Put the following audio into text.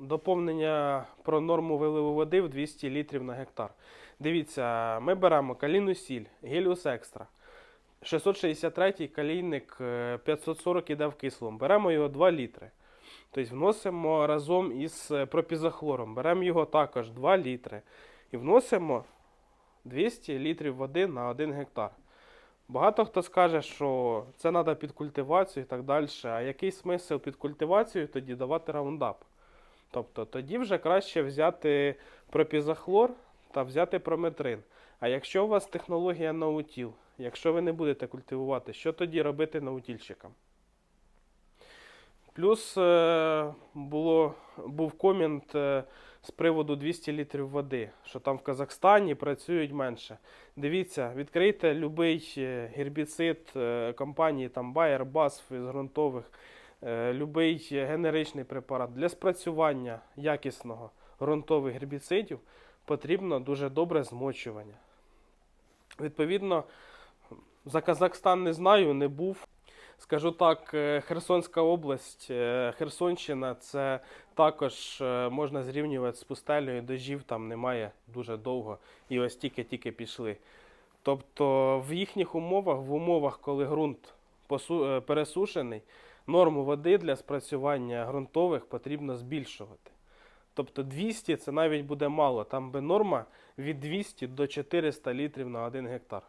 доповнення про норму виливу води в 200 літрів на гектар. Дивіться, ми беремо калійну сіль, геліус екстра. 663-й калійник е, 540 іде в кислому. Беремо його 2 літри. Тобто вносимо разом із е, пропізохлором. Беремо його також 2 літри. І вносимо 200 літрів води на 1 гектар. Багато хто скаже, що це треба під культивацію і так далі. А який смисл під культивацію тоді давати раундап? Тобто тоді вже краще взяти пропізохлор та взяти прометрин. А якщо у вас технологія наутіл, якщо ви не будете культивувати, що тоді робити наутільщикам? Плюс е, було, був комент е, з приводу 200 літрів води, що там в Казахстані працюють менше. Дивіться, відкрийте будь-який гербіцид е, компанії там Bayer, BASF із ґрунтових, любий генеричний препарат для спрацювання якісного ґрунтових гербіцидів потрібно дуже добре змочування. Відповідно, за Казахстан не знаю, не був. Скажу так, е, Херсонська область, е, Херсонщина це також е, можна зрівнювати з пустелею, дождів там немає дуже довго і ось тільки-тільки пішли. Тобто в їхніх умовах, в умовах, коли ґрунт е, пересушений, норму води для спрацювання ґрунтових потрібно збільшувати. Тобто 200 це навіть буде мало, там би норма від 200 до 400 літрів на 1 гектар.